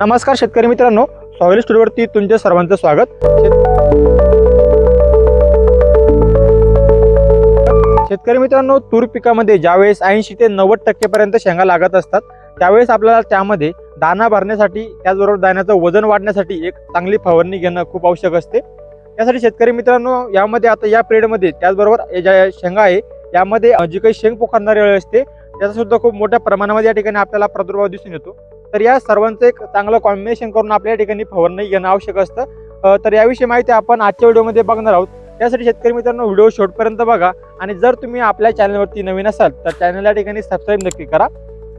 नमस्कार शेतकरी मित्रांनो सॉइल स्टोरवरती तुमच्या सर्वांचं स्वागत. शेतकरी मित्रांनो तूर पिकामध्ये ज्यावेळेस ऐंशी ते नव्वद टक्केपर्यंत शेंगा लागत असतात त्यावेळेस आपल्याला त्यामध्ये दाना भरण्यासाठी त्याचबरोबर दाण्याचं वजन वाढण्यासाठी एक चांगली फवारणी घेणं खूप आवश्यक असते. त्यासाठी शेतकरी मित्रांनो यामध्ये आता या पिरियडमध्ये त्याचबरोबर ज्या शेंगा आहे यामध्ये जी काही शेंग पोखरणारी वेळ असते त्याचा सुद्धा खूप मोठ्या प्रमाणामध्ये या ठिकाणी आपल्याला प्रादुर्भाव दिसून येतो. तर या सर्वांचं एक चांगलं कॉम्बिनेशन करून आपल्या ठिकाणी फवारणी घेणं आवश्यक असतं. तर याविषयी माहिती आपण आजच्या व्हिडिओमध्ये बघणार आहोत. त्यासाठी शेतकरी मित्रांनो व्हिडिओ शेवटपर्यंत बघा. आणि जर तुम्ही आपल्या चॅनलवरती नवीन असाल तर चॅनल या ठिकाणी सबस्क्राईब नक्की करा.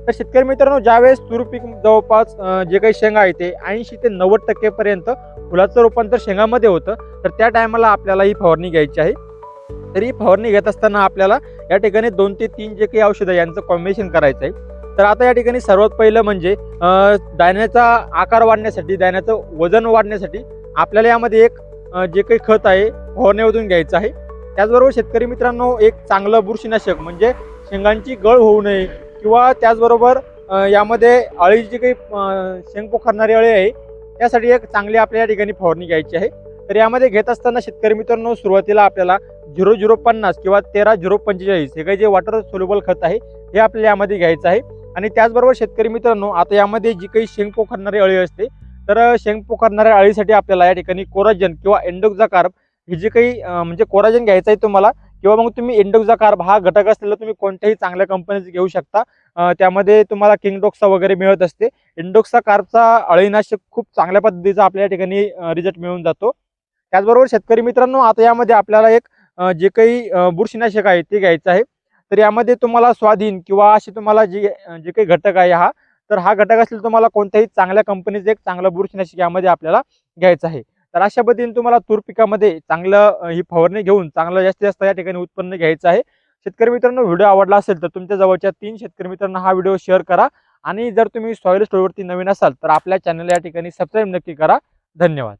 तर शेतकरी मित्रांनो ज्यावेळेस तूर पीक जवळपास जे काही शेंगा आहे ते ऐंशी ते नव्वद टक्केपर्यंत फुलाचं रूपांतर शेंगामध्ये होतं तर त्या टायमाला आपल्याला ही फवारणी घ्यायची आहे. तर ही फवारणी घेत असताना आपल्याला या ठिकाणी दोन ते तीन जे काही औषधं यांचं कॉम्बिनेशन करायचं आहे. तर आता या ठिकाणी सर्वात पहिलं म्हणजे दाण्याचा आकार वाढण्यासाठी दाण्याचं वजन वाढण्यासाठी आपल्याला यामध्ये एक जे काही खत आहे फवारण्यामधून घ्यायचं आहे. त्याचबरोबर शेतकरी मित्रांनो एक चांगलं बुरशीनाशक म्हणजे शेंगांची गळ होऊ नये किंवा त्याचबरोबर यामध्ये अळी जी काही शेंग पोखरणारी अळी आहे त्यासाठी एक चांगली आपल्या या ठिकाणी फवारणी घ्यायची आहे. तर यामध्ये घेत असताना शेतकरी मित्रांनो सुरुवातीला आपल्याला झिरो झिरो पन्नास किंवा तेरा झिरो पंचेचाळीस हे काही जे वॉटर सोल्युबल खत आहे हे आपल्याला यामध्ये घ्यायचं आहे. आणि त्याचबरोबर शेतकरी मित्रांनो आता यामध्ये जी काही शेंग पोखरणारी अळी असते तर शेंग पोखरणाऱ्या अळीसाठी आपल्याला या ठिकाणी कोराजन किंवा एंडोक्झा कार्ब हे जे काही म्हणजे कोराजन घ्यायचं आहे तुम्हाला किंवा मग तुम्ही एंडोक्झा कार्ब हा घटक असलेला तुम्ही कोणत्याही चांगल्या कंपनीचं घेऊ शकता. त्यामध्ये तुम्हाला किंगडोक्सा वगैरे मिळत असते. एंडोक्सा कार्बचा अळीनाशक खूप चांगल्या पद्धतीचा आपल्या या ठिकाणी रिझल्ट मिळून जातो. त्याचबरोबर शेतकरी मित्रांनो आता यामध्ये आपल्याला एक जे काही बुरशीनाशक आहे ते घ्यायचं आहे. तर यामध्ये तुम्हाला स्वाधीन किंवा असे तुम्हाला जे जे काही घटक आहे हा तर हा घटक असलेला तुम्हाला कोणत्याही चांगल्या कंपनीचं एक चांगलं बुरशीनाशक यामध्ये आपल्याला घ्यायचं आहे. तर अशा पद्धतीने तुम्हाला तूर पिकामध्ये चांगलं ही फवारणी घेऊन चांगलं जास्तीत जास्त या ठिकाणी उत्पन्न घ्यायचं आहे. शेतकरी मित्रांनो व्हिडिओ आवडला असेल तर तुमच्या जवळच्या तीन शेतकरी मित्रांना हा व्हिडिओ शेअर करा. आणि जर तुम्ही सॉईल स्टोरवरती नवीन असाल तर आपल्या चॅनलला या ठिकाणी सबस्क्राईब नक्की करा. धन्यवाद.